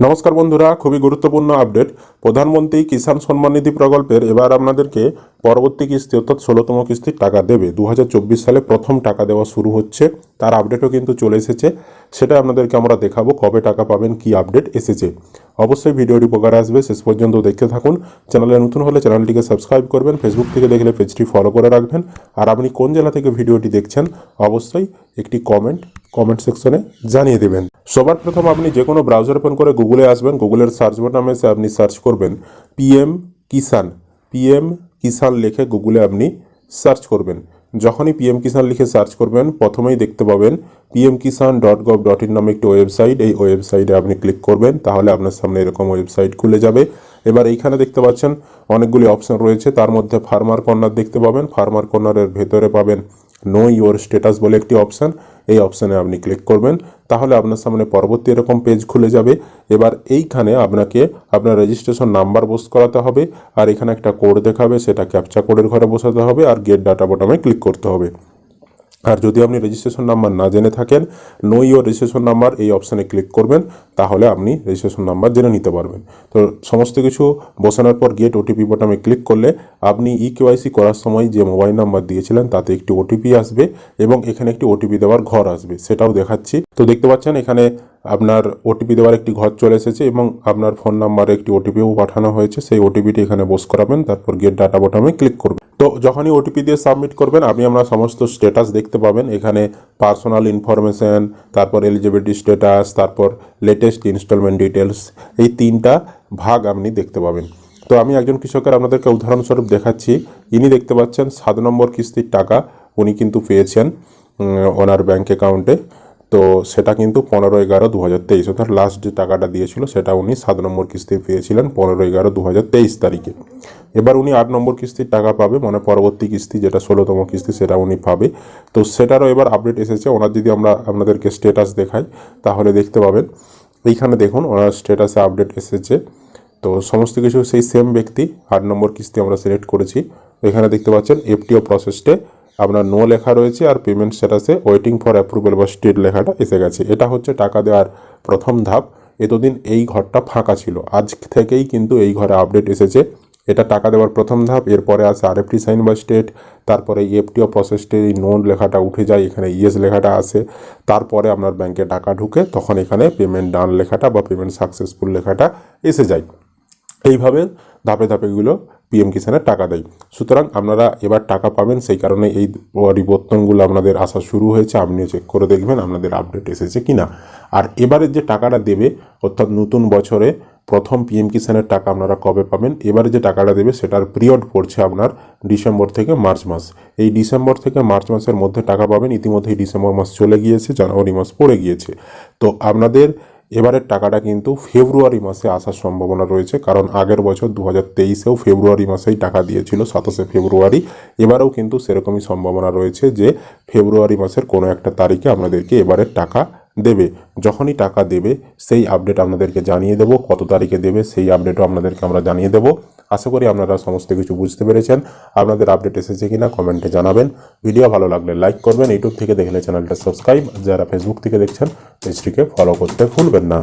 নমস্কার বন্ধুরা, খুবই গুরুত্বপূর্ণ আপডেট। প্রধানমন্ত্রী কিষাণ সম্মান নিধি প্রকল্পের এবার আপনাদেরকে পরবর্তী কিস্তি, অর্থাৎ ষোলোতম কিস্তির টাকা দেবে। দু হাজার চব্বিশ সালে প্রথম টাকা দেওয়া শুরু হচ্ছে, তার আপডেটও কিন্তু চলে এসেছে। সেটা আপনাদেরকে আমরা দেখাবো, কবে টাকা পাবেন, কি আপডেট এসেছে। অবশ্যই ভিডিওটি উপকার আসবে। শেষ পর্যন্ত দেখতে থাকুন। চ্যানেলে নতুন হলে চ্যানেলটিকে সাবস্ক্রাইব করবেন। ফেসবুক থেকে দেখলে পেজটি ফলো করে রাখবেন। আর আপনি কোন জেলা থেকে ভিডিওটি দেখছেন, অবশ্যই একটি কমেন্ট কমেন্ট সেকশনে জানিয়ে দেবেন। সবার প্রথম আপনি যে কোনো ব্রাউজার ওপেন করে গুগলে আসবেন। গুগলের সার্চ বাটনে এসে আপনি সার্চ করবেন পিএম কিষান পিএম কিষান লিখে গুগলে আপনি সার্চ করবেন। যখনই পিএম কিষাণ লিখে সার্চ করবেন, প্রথমেই দেখতে পাবেন PM Kisan dot gov dot in নামে একটি ওয়েবসাইট এই ওয়েবসাইটে আপনি ক্লিক করবেন, তাহলে আপনার সামনে এরকম ওয়েবসাইট খুলে যাবে। এবার এইখানে দেখতে পাচ্ছেন অনেকগুলি অপশন রয়েছে। তার মধ্যে ফার্মার কর্নার দেখতে পাবেন। ফার্মার কর্নারের ভেতরে পাবেন নো ইওর স্ট্যাটাস বলে একটি অপশান এই অপশানে আপনি ক্লিক করবেন। তাহলে আপনার সামনে পরবর্তী এরকম পেজ খুলে যাবে। এবার এইখানে আপনাকে আপনার রেজিস্ট্রেশন নাম্বার বস করাতে হবে। আর এখানে একটা কোড দেখাবে, সেটা ক্যাপচা কোডের ঘরে বসাতে হবে। আর গেট ডাটা বটমে ক্লিক করতে হবে। আর যদি আপনি রেজিস্ট্রেশন নাম্বার না জেনে থাকেন নো ইউর রেজিস্ট্রেশন নাম্বার এই অপশানে ক্লিক করবেন, তাহলে আপনি রেজিস্ট্রেশন নাম্বার জেনে নিতে পারবেন। তো সমস্ত কিছু বসানোর পর গেট ওটিপি বটামে ক্লিক করলে আপনি ই কেওয়াইসি করার সময় যে মোবাইল নাম্বার দিয়েছিলেন, তাতে একটি ওটিপি আসবে এবং এখানে একটি ওটিপি দেওয়ার ঘর আসবে, সেটাও দেখাচ্ছি। তো দেখতে পাচ্ছেন এখানে আপনার ওটিপি দেওয়ার একটি ঘর চলে এসেছে এবং আপনার ফোন নাম্বারে একটি ওটিপিও পাঠানো হয়েছে। সেই ওটিপিটি এখানে বোস করাবেন, তারপর গেট ডাটা বটামে ক্লিক করবেন। তো যখনই ওটিপি দিয়ে সাবমিট করবেন, আপনি আমরা সমস্ত স্ট্যাটাস দেখতে পাবেন। এখানে পার্সোনাল ইনফরমেশন তারপর এলিজিবিলিটি স্ট্যাটাস তারপর লেটেস্ট ইনস্টলমেন্ট ডিটেলস এই তিনটা ভাগ আপনি দেখতে পাবেন। তো আমি একজন কৃষকের আপনাদেরকে উদাহরণস্বরূপ দেখাচ্ছি। ইনি দেখতে পাচ্ছেন সাত নম্বর কিস্তির টাকা উনি কিন্তু পেয়েছেন ওনার ব্যাঙ্ক অ্যাকাউন্টে তো সেটা কিন্তু পনেরো এগারো দু হাজার তেইশ অর্থাৎ লাস্ট যে টাকাটা দিয়েছিল, সেটা উনি সাত নম্বর কিস্তি পেয়েছিলেন পনেরো এগারো দু হাজার তেইশ তারিখে। এবার উনি আট নম্বর কিস্তির টাকা পাবে মানে পরবর্তী কিস্তি, যেটা ষোলোতম কিস্তি, সেটা উনি পাবে। তো সেটারও এবার আপডেট এসেছে। ওনার যদি আমরা আপনাদেরকে স্টেটাস দেখাই, তাহলে দেখতে পাবেন। এইখানে দেখুন, ওনার স্টেটাসে আপডেট এসেছে। তো সমস্ত কিছু সেই সেম ব্যক্তি, আট নম্বর কিস্তি আমরা সিলেক্ট করেছি। এখানে দেখতে পাচ্ছেন এফটিও প্রসেসটে আপনার নো লেখা রয়েছে আর পেমেন্ট স্ট্যাটাসে ওয়েটিং ফর অ্যাপ্রুভাল বা স্টেট লেখাটা এসে গেছে। এটা হচ্ছে টাকা দেওয়ার প্রথম ধাপ। এতদিন এই ঘরটা ফাঁকা ছিল। আজ থেকেই কিন্তু এই ঘরে আপডেট এসেছে। এটা টাকা দেওয়ার প্রথম ধাপ। এরপরে আসে আরএফটি সাইন বা স্টেট তারপরে এফটিও প্রসেসটে এই নোন লেখাটা উঠে যায়। এখানে ইয়েস লেখাটা আসে তারপরে আপনার ব্যাংকে টাকা ঢুকে তখন এখানে পেমেন্ট ডান লেখাটা বা পেমেন্ট সাকসেসফুল লেখাটা এসে যায়। এইভাবে ধাপে ধাপে এগুলো পিএম কিষানের টাকা দেয়। সুতরাং আপনারা এবার টাকা পাবেন, সেই কারণে এই পরিবর্তনগুলো আপনাদের আসা শুরু হয়েছে। আপনিও চেক করে দেখবেন আপনাদের আপডেট এসেছে কি না আর এবারের যে টাকাটা দেবে, অর্থাৎ নতুন বছরে প্রথম পিএম কিষানের টাকা আপনারা কবে পাবেন, এবারে যে টাকাটা দেবে, সেটার পিরিয়ড পড়ছে আপনার ডিসেম্বর থেকে মার্চ মাস। এই ডিসেম্বর থেকে মার্চ মাসের মধ্যে টাকা পাবেন, ইতিমধ্যেই ডিসেম্বর মাস চলে গিয়েছে, জানুয়ারি মাস পড়ে গিয়েছে। তো আপনাদের এবারের টাকাটা কিন্তু ফেব্রুয়ারি মাসে আসার সম্ভাবনা রয়েছে, কারণ আগের বছর দু হাজার তেইশেও ফেব্রুয়ারি মাসেই টাকা দিয়েছিল, সাতাশে ফেব্রুয়ারি। এবারেও কিন্তু সেরকমই সম্ভাবনা রয়েছে যে ফেব্রুয়ারি মাসের কোনো একটা তারিখে আপনাদেরকে এবারের টাকা দেবে। যখনই টাকা দেবে, সেই আপডেট আপনাদেরকে জানিয়ে দেবো। কত তারিখে দেবে, সেই আপডেটও আপনাদেরকে আমরা জানিয়ে দেবো। আশা করি আপনারা সমস্ত কিছু বুঝতে পেরেছেন। আপনাদের আপডেট এসেছে কিনা কমেন্টে জানাবেন। ভিডিও ভালো লাগলে লাইক করবেন। ইউটিউব থেকে দেখলে চ্যানেলটা সাবস্ক্রাইব যারা ফেসবুক থেকে দেখছেন পেজটিকে ফলো করতে ভুলবেন না।